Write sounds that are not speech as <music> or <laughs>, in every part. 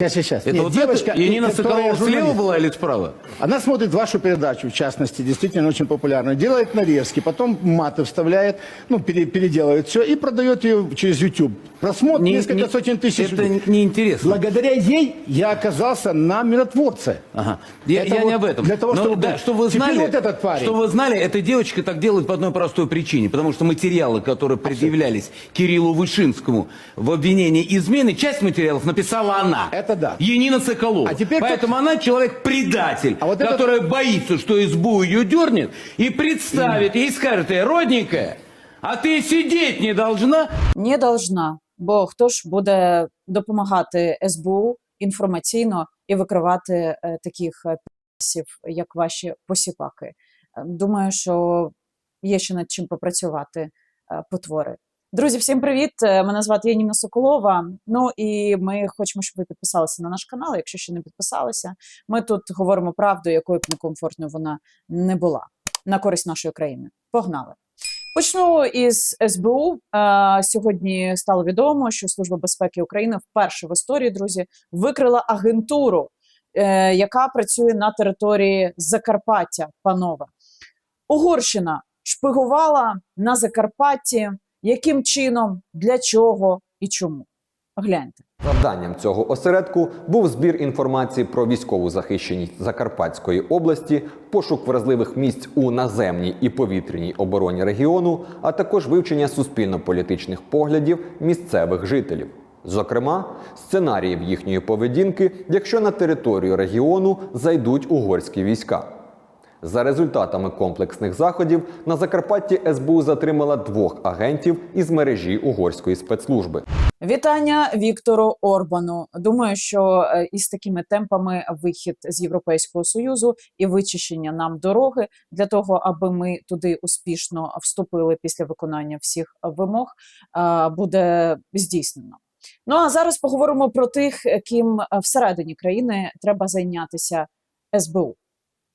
Сейчас, сейчас. Это Нет, вот девочка, это, которая Соколова слева была или справа? Она смотрит вашу передачу, в частности, действительно очень популярную. Делает нарезки, потом маты вставляет, ну, пере- переделывает все и продает ее через YouTube. Просмотр Не- несколько не- сотен тысяч. Это неинтересно. Благодаря ей я оказался на миротворце. Ага. Я, Это я вот не об этом. для того, Но, чтобы да, что вы Теперь знали, вот этот парень. что вы знали, эта девочка так делает по одной простой причине, потому что материалы, которые предъявлялись Кириллу Вышинскому в обвинении измены, часть материалов написала она. Это да. Енина Соколова. А теперь Поэтому она человек-предатель, А вот этот- который боится, что СБУ ее дернет и представит, и скажет, ей, родненькая, а ты сидеть не должна, Не должна, бо хто ж буде допомагати СБУ інформаційно і викривати е, таких е, пісів, як ваші посіпаки. Е, Думаю, що є ще над чим попрацювати е, потвори. Друзі, всім привіт! Е, Мене звати Яніна Соколова. Ну і ми хочемо, щоб ви підписалися на наш канал. Якщо ще не підписалися, ми тут говоримо правду, якою б некомфортною вона не була на користь нашої країни. Погнали! Почну із СБУ. Е, Сьогодні стало відомо, що Служба безпеки України вперше в історії, друзі, викрила агентуру, е, яка працює на території Закарпаття. Панове Угорщина шпигувала на Закарпатті. Яким чином, для чого і чому? Гляньте. Завданням цього осередку був збір інформації про військову захищеність Закарпатської області, пошук вразливих місць у наземній і повітряній обороні регіону, а також вивчення суспільно-політичних поглядів місцевих жителів. Зокрема, сценаріїв їхньої поведінки, якщо на територію регіону зайдуть угорські війська. За результатами комплексних заходів на Закарпатті СБУ затримала двох агентів із мережі угорської спецслужби. Вітання Віктору Орбану. Думаю, що е, із такими темпами вихід з Європейського союзу і вичищення нам дороги для того, аби ми туди успішно вступили після виконання всіх вимог, е, буде здійснено. Ну а зараз поговоримо про тих, ким всередині країни треба зайнятися СБУ.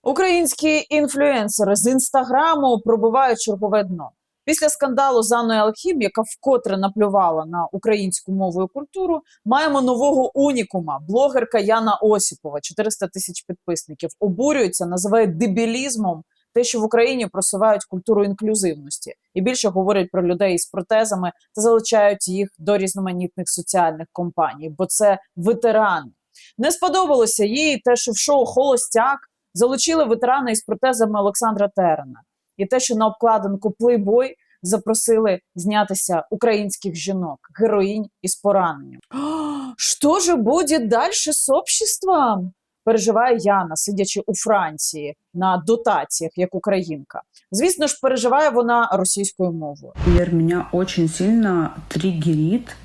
Українські інфлюенсери з інстаграму пробувають чергове дно. Після скандалу з Анною Алхім, яка вкотре наплювала на українську мову і культуру, маємо нового унікума, блогерка Яна Осіпова, 400 тисяч підписників. Обурюється, називає дебілізмом те, що в Україні просувають культуру інклюзивності, і більше говорять про людей з протезами та залучають їх до різноманітних соціальних компаній, бо це ветерани. Не сподобалося їй те, що в шоу Холостяк залучили ветерана із протезами Олександра Терена, і те, що на обкладинку Playboy запросили знятися українських жінок, героїнь із пораненням. <gasps> Що же буде далі з обществом? Переживає Яна, сидячи у Франції на дотаціях, як українка. Звісно ж, переживає вона російською мовою. Меня очень сильно триггерит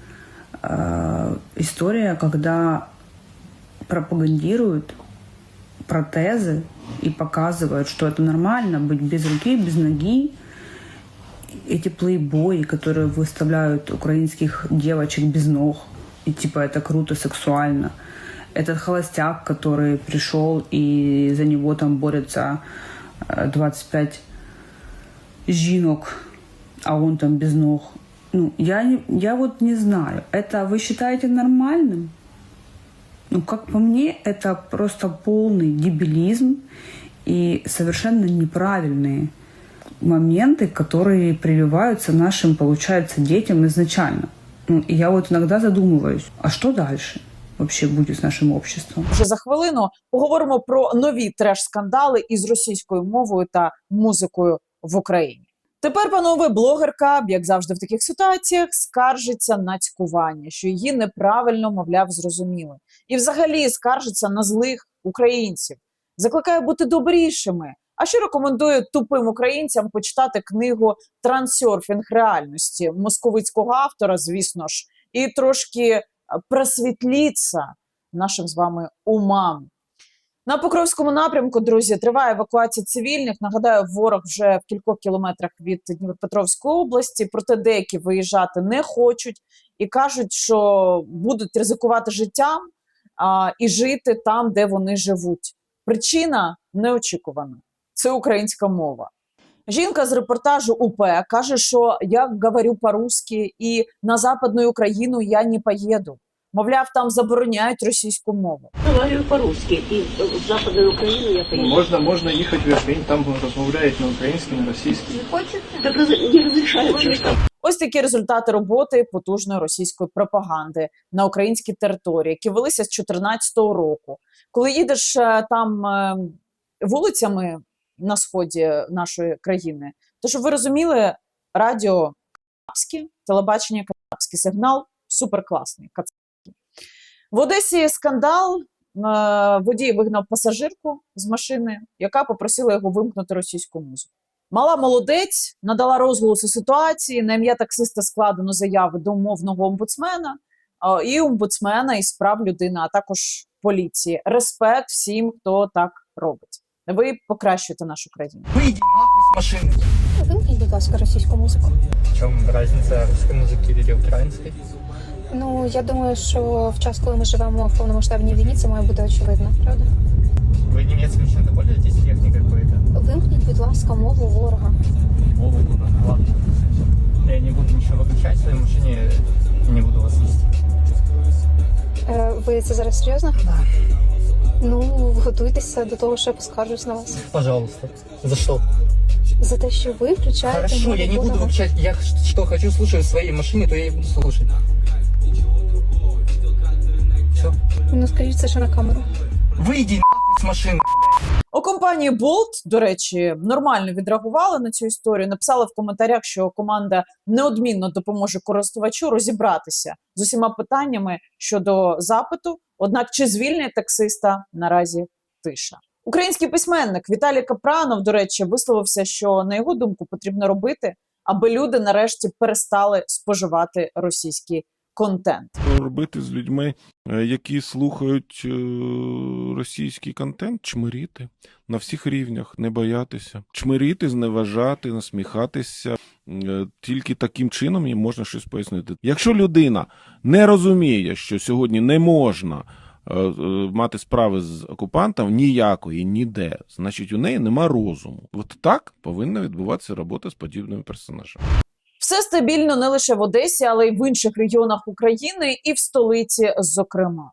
э, история, когда пропагандируют протезы и показывают, что это нормально быть без руки, без ноги. Эти плейбои, которые выставляют украинских девочек без ног, и типа это круто, сексуально. Этот холостяк, который пришел и за него там борются э, 25 жинок, а он там без ног. Ну, я, я вот не знаю, это вы считаете нормальным? Ну, как по мне, это просто полный дебилизм и совершенно неправильные моменты, которые прививаются нашим, получается, детям изначально. Ну, и я вот иногда задумываюсь, а что дальше вообще будет с нашим обществом? Вже за хвилину поговоримо про нові треш-скандали із російською мовою та музикою в Україні. Тепер, панове, блогерка, як завжди в таких ситуаціях, скаржиться на цькування, що її неправильно, мовляв, зрозуміли, і взагалі скаржиться на злих українців, закликає бути добрішими. А ще рекомендує тупим українцям почитати книгу Трансерфінг реальності московицького автора, звісно ж, і трошки просвітліться нашим з вами умам. На Покровському напрямку, друзі, триває евакуація цивільних. Нагадаю, ворог вже в кількох кілометрах від Дніпропетровської області. Проте деякі виїжджати не хочуть і кажуть, що будуть ризикувати життям а, і жити там, де вони живуть. Причина неочікувана це українська мова. Жінка з репортажу УП каже, що я говорю по-русски і на Западну Україну я не поїду. Мовляв, там забороняють російську мову. Говорю по-русски. И в Западную Украину я поеду. Можна, можна їхати в Ірпінь, там розмовляють на українській, на російській. Так не разрешают же ж там. Ось такі результати роботи потужної російської пропаганди на українській території, які велися з 2014 року. Коли їдеш е, там е, вулицями на сході нашої країни, то щоб ви розуміли, радіо Кацапське, телебачення Кацапське, сигнал суперкласний. В Одесі скандал. е, Водій вигнав пасажирку з машини, яка попросила його вимкнути російську музику. Мала молодець надала розголосу ситуації. На ім'я таксиста складено заяви до умовного омбудсмена і омбудсмена із прав людини, а також поліції. Респект всім, хто так робить. Ви покращуєте нашу країну. Вийди нахуй з машини. Вимкніть, будь ласка, російську музику. В чому різниця русської музики від української? Ну, я думаю, що в час, коли ми живемо в повномасштабній війні, це має бути очевидно, правда? Ви німецьким ще не пользуєтесь технікою какой-то? Вимкніть, будь ласка, мову ворога. Мову, ну, ладно. Я не буду нічого виключати в своїй машині і не буду вас їсти. Е, ви це зараз серйозно? Ну, готуйтеся до того, що я поскаржусь на вас. Пожалуйста. За що? За те, що ви включаєте Хорошо, я не буду ворога. выключать. Я что хочу слушать в своей машине, то я и буду слушать. Все. Ну, скажіть це ще на камеру. Выйди нахуй с машины. У компанії Bolt, до речі, нормально відреагували на цю історію. Написали в коментарях, що команда неодмінно допоможе користувачу розібратися з усіма питаннями щодо запиту. Однак, чи звільнять таксиста наразі тиша. Український письменник Віталій Капранов, до речі, висловився, що на його думку потрібно робити, аби люди нарешті перестали споживати російський контент. Робити з людьми, е, які слухають е, російський контент, чмиріти на всіх рівнях, не боятися, чмиріти, зневажати, насміхатися. Е, Тільки таким чином їм можна щось пояснити. Якщо людина не розуміє, що сьогодні не можна мати справи з окупантом ніякої, ніде, значить у неї нема розуму. От так повинна відбуватися робота з подібними персонажами. Все стабільно не лише в Одесі, але й в інших регіонах України і в столиці, зокрема.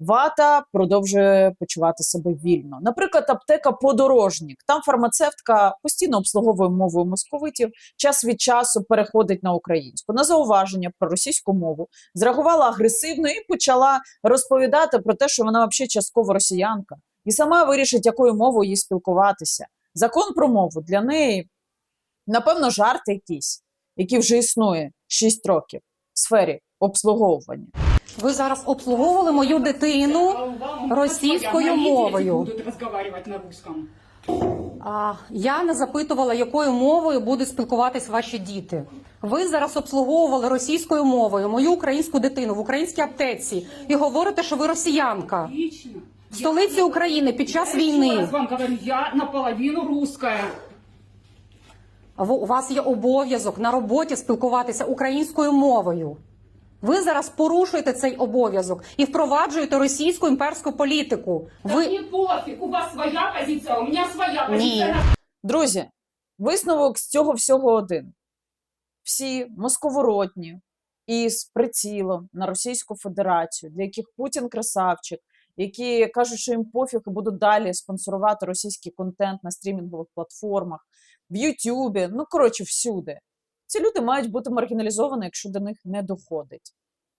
Вата продовжує почувати себе вільно. Наприклад, аптека Подорожнік. Там фармацевтка постійно обслуговує мовою московитів, час від часу переходить на українську. На зауваження про російську мову зреагувала агресивно і почала розповідати про те, що вона взагалі частково росіянка, і сама вирішить, якою мовою їй спілкуватися. Закон про мову для неї, напевно, жарт якийсь який вже існує 6 років в сфері обслуговування. Ви зараз обслуговували мою дитину російською мовою. будут на русском. А я не запитувала, якою мовою будуть спілкуватись ваші діти. Ви зараз обслуговували російською мовою мою українську дитину в українській аптеці і говорите, що ви росіянка. В столиці України під час війни раз вам говорю, я наполовину русская. У вас є обов'язок на роботі спілкуватися українською мовою. Ви зараз порушуєте цей обов'язок і впроваджуєте російську імперську політику. Так Ви мне пофиг, у вас своя позиция, а у меня своя Ні. Друзі, висновок з цього всього один: всі московоротні із прицілом на Російську Федерацію, для яких Путін красавчик, які кажуть, що їм пофіг і будуть далі спонсорувати російський контент на стрімінгових платформах, в Ютубі, ну коротше, всюди. Ці люди мають бути маргіналізовані, якщо до них не доходить.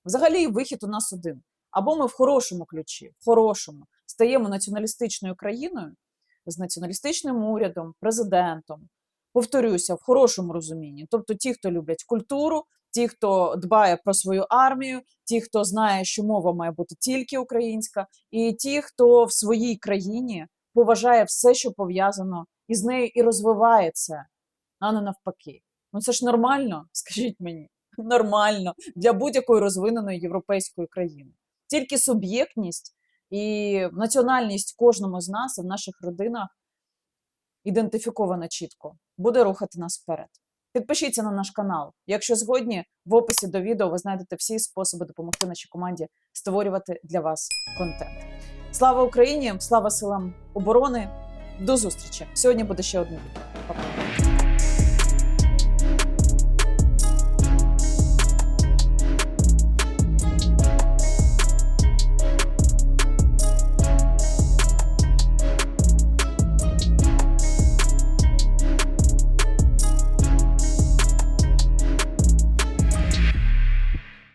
Взагалі, вихід у нас один. Або ми в хорошому ключі, в хорошому, стаємо націоналістичною країною з націоналістичним урядом, президентом. Повторюся, в хорошому розумінні. Тобто ті, хто люблять культуру, ті, хто дбає про свою армію, ті, хто знає, що мова має бути тільки українська, і ті, хто в своїй країні поважає все, що пов'язано із нею, і розвиває це, а не навпаки. Ну це ж нормально, <laughs> скажіть мені, нормально для будь-якої розвиненої європейської країни. Тільки суб'єктність і національність кожному з нас і в наших родинах ідентифікована чітко, буде рухати нас вперед. Підпишіться на наш канал. Якщо згодні, в описі до відео ви знайдете всі способи допомогти нашій команді створювати для вас контент. Слава Україні! Слава силам оборони! До зустрічі! Сьогодні буде ще одне відео. Па-па!